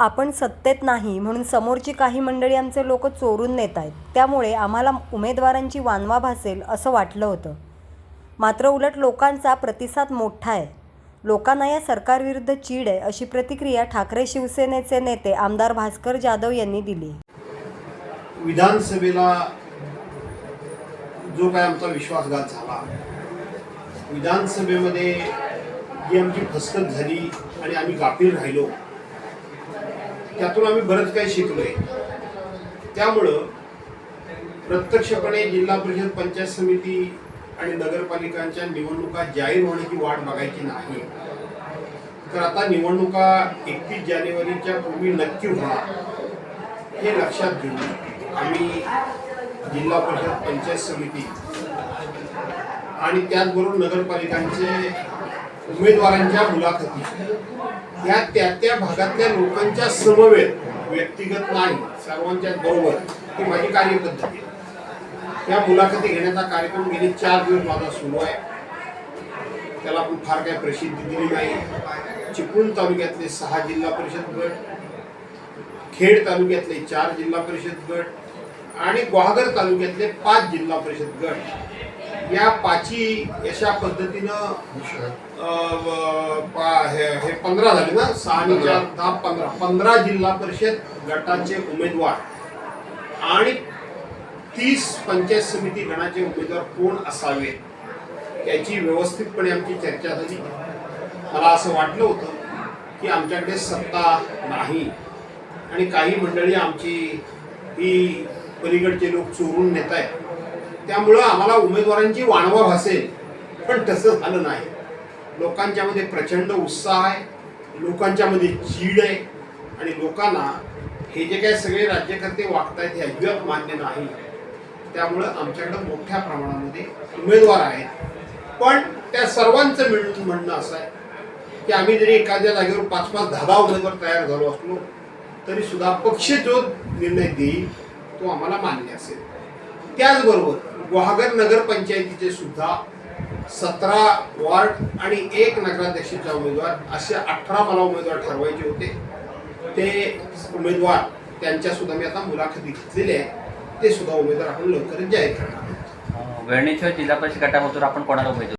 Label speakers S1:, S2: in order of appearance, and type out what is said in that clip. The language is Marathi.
S1: आपण सत्तेत नाही म्हणून समोरची काही मंडळी आमचे लोक चोरून नेत आहेत. त्यामुळे आम्हाला उमेदवारांची वानवा भासेल असं वाटलं होतं. मात्र उलट लोकांचा प्रतिसाद मोठा आहे. लोकांना या सरकारविरुद्ध चीड आहे अशी प्रतिक्रिया ठाकरे शिवसेनेचे नेते आमदार भास्कर जाधव यांनी दिली.
S2: विधानसभेला जो काय आमचा विश्वासघात झाला विधानसभेमध्ये जी आमची फसकत झाली आणि आम्ही गाफील राहिलो. त्यातून आम्ही बरंच काही शिकलोय. त्यामुळं प्रत्यक्षपणे जिल्हा परिषद पंचायत समिती आणि नगरपालिकांच्या निवडणुका जाहीर होण्याची वाट बघायची नाही. तर आता निवडणुका एकतीस जानेवारीच्या पूर्वी नक्की होणार. हे लक्षात घेऊन आम्ही जिल्हा परिषद पंचायत समिती आणि त्याचबरोबर नगरपालिकांचे उमेदवारांच्या मुलाखती. या त्या त्या भागातल्या लोकांच्या समवेत व्यक्तिगत नाही सर्वांच्या बरोबर ही माझी कार्यपद्धती. आहे त्या मुलाखती घेण्याचा कार्यक्रम गेले चार दिवस माझा सुरू आहे. त्याला आपण फार काही प्रसिद्धी दिली नाही. चिपळूण तालुक्यातले सहा जिल्हा परिषद गट खेड तालुक्यातले चार जिल्हा परिषद गट आणि ग्वाहागर तालुक्यातले पाच जिल्हा परिषद गट. या पाची अशा पद्धतीनं हे हे पंधरा झाले ना? सहा आणि चार दहा पंधरा. पंधरा जिल्हा परिषद गटाचे उमेदवार. आणि तीस पंचायत समिती गणाचे उमेदवार कोण असावेत याची व्यवस्थितपणे आमची चर्चा झाली. मला असं वाटलं होतं की आमच्याकडे सत्ता नाही. आणि काही मंडळी आमची ही पलीकडचे लोक चोरून नेत आहेत त्यामुळं आम्हाला उमेदवारांची वाणवा भासेल पण तसं झालं नाही. लोकांच्यामध्ये प्रचंड उत्साह आहे. लोकांच्यामध्ये चीड आहे. आणि लोकांना हे जे काही सगळे राज्यकर्ते वागतायत हे अजिबात मान्य नाही. त्यामुळं आमच्याकडं मोठ्या प्रमाणामध्ये उमेदवार आहेत. पण त्या सर्वांचं मिळून म्हणणं असं आहे की आम्ही जरी एखाद्या जागेवर पाच पाच दहा दहा उमेदवार तयार झालो असलो तरी सुद्धा पक्ष जो निर्णय देईल तो आम्हाला मान्य असेल. त्याचबरोबर गुहागर नगरपंचायतीचे सुद्धा सतरा वॉर्ड आणि एक नगराध्यक्षाचा उमेदवार असे अठरा मला उमेदवार ठरवायचे होते. ते उमेदवार त्यांच्या सुद्धा मी आता मुलाखती घेतलेल्या आहे ते सुद्धा उमेदवार आपण लवकरच जाहीर करणार
S3: वेळणीच्या जिल्हा परिषद गटामधून आपण कोणाला उमेदवार